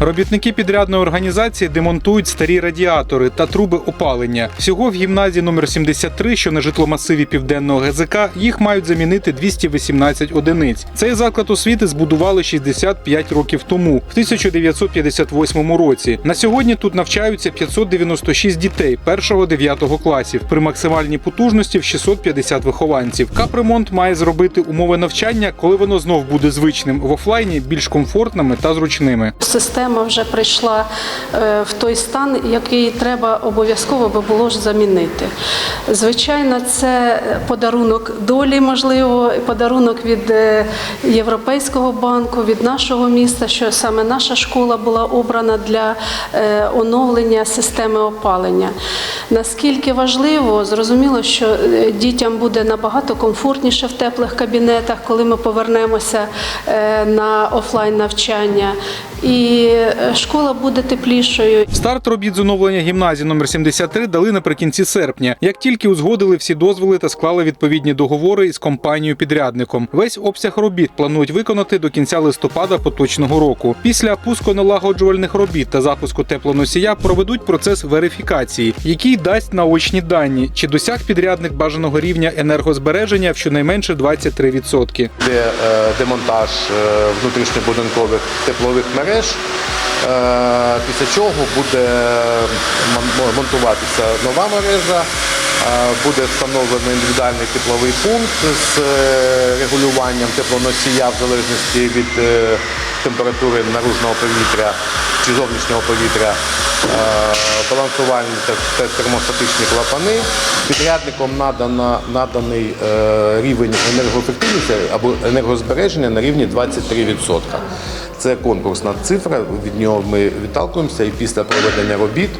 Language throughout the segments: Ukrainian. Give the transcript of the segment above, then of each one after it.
Робітники підрядної організації демонтують старі радіатори та труби опалення. Всього в гімназії номер 73, що на житломасиві південного ГЗК, їх мають замінити 218 одиниць. Цей заклад освіти збудували 65 років тому, в 1958 році. На сьогодні тут навчаються 596 дітей 1-9 класів при максимальній потужності в 650 вихованців. Капремонт має зробити умови навчання, коли воно знов буде звичним в офлайні, більш комфортними та зручними. Система вже прийшла е, в той стан, який треба обов'язково би було ж замінити. Звичайно, це подарунок долі, можливо, подарунок від е, Європейського банку, від нашого міста, що саме наша школа була обрана для е, оновлення системи опалення. Наскільки важливо, зрозуміло, що дітям буде набагато комфортніше в теплих кабінетах, коли ми повернемося на офлайн навчання, і е, школа буде теплішою. Старт робіт з оновлення гімназії номер 73 дали наприкінці серпня, як тільки узгодили всі дозволи та склали відповідні договори із компанією-підрядником. Весь обсяг робіт планують виконати до кінця листопада поточного року. Після пусконалагоджувальних робіт та запуску теплоносія проведуть процес верифікації, який дасть наочні дані, чи досяг підрядник бажаного рівня енергозбереження в щонайменше 23%. Буде е, демонтаж е, внутрішньобудинкових теплових мереж, е, після чого буде монтуватися нова мережа, е, буде встановлений індивідуальний тепловий пункт з е, регулюванням теплоносія в залежності від температури наружного повітря чи зовнішнього повітря, е, балансувальні та термостатичні клапани. Підрядником надано, наданий е, рівень енергоефективності або енергозбереження на рівні 23%. Це конкурсна цифра, від нього ми відталкуємося і після проведення робіт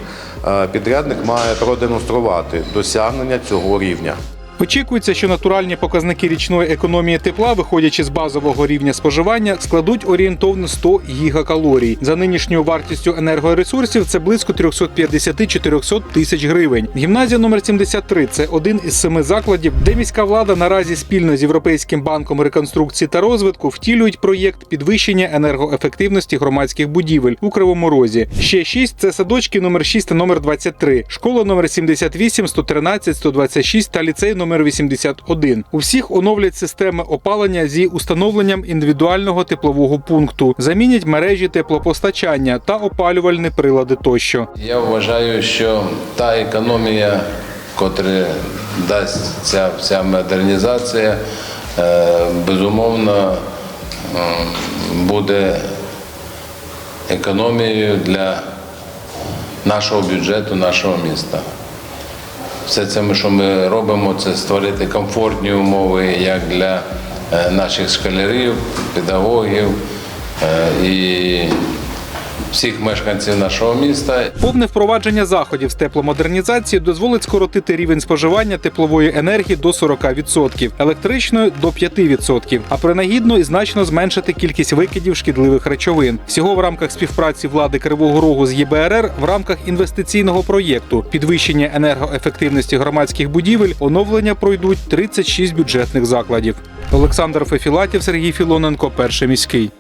е, підрядник має продемонструвати досягнення цього рівня. Очікується, що натуральні показники річної економії тепла, виходячи з базового рівня споживання, складуть орієнтовно 100 гігакалорій. За нинішньою вартістю енергоресурсів це близько 350-400 тисяч гривень. Гімназія номер 73 – це один із семи закладів, де міська влада наразі спільно з Європейським банком реконструкції та розвитку втілюють проєкт підвищення енергоефективності громадських будівель у Кривому Розі. Ще шість це садочки номер 6 та номер 23, школа номер 78, 113, 126 та ліцей номер 81. У всіх оновлять системи опалення зі установленням індивідуального теплового пункту, замінять мережі теплопостачання та опалювальні прилади тощо. Я вважаю, що та економія, котра дасть ця вся модернізація, е, безумовно буде економією для нашого бюджету, нашого міста. Все це, що ми робимо, це створити комфортні умови як для е, наших школярів, педагогів е, і всіх мешканців нашого міста. Повне впровадження заходів з тепломодернізації дозволить скоротити рівень споживання теплової енергії до 40%, електричної до 5%, а принагідно і значно зменшити кількість викидів шкідливих речовин. Всього в рамках співпраці влади Кривого Рогу з ЄБРР в рамках інвестиційного проєкту підвищення енергоефективності громадських будівель оновлення пройдуть 36 бюджетних закладів. Олександр Фефілатів, Сергій Філоненко, перший міський.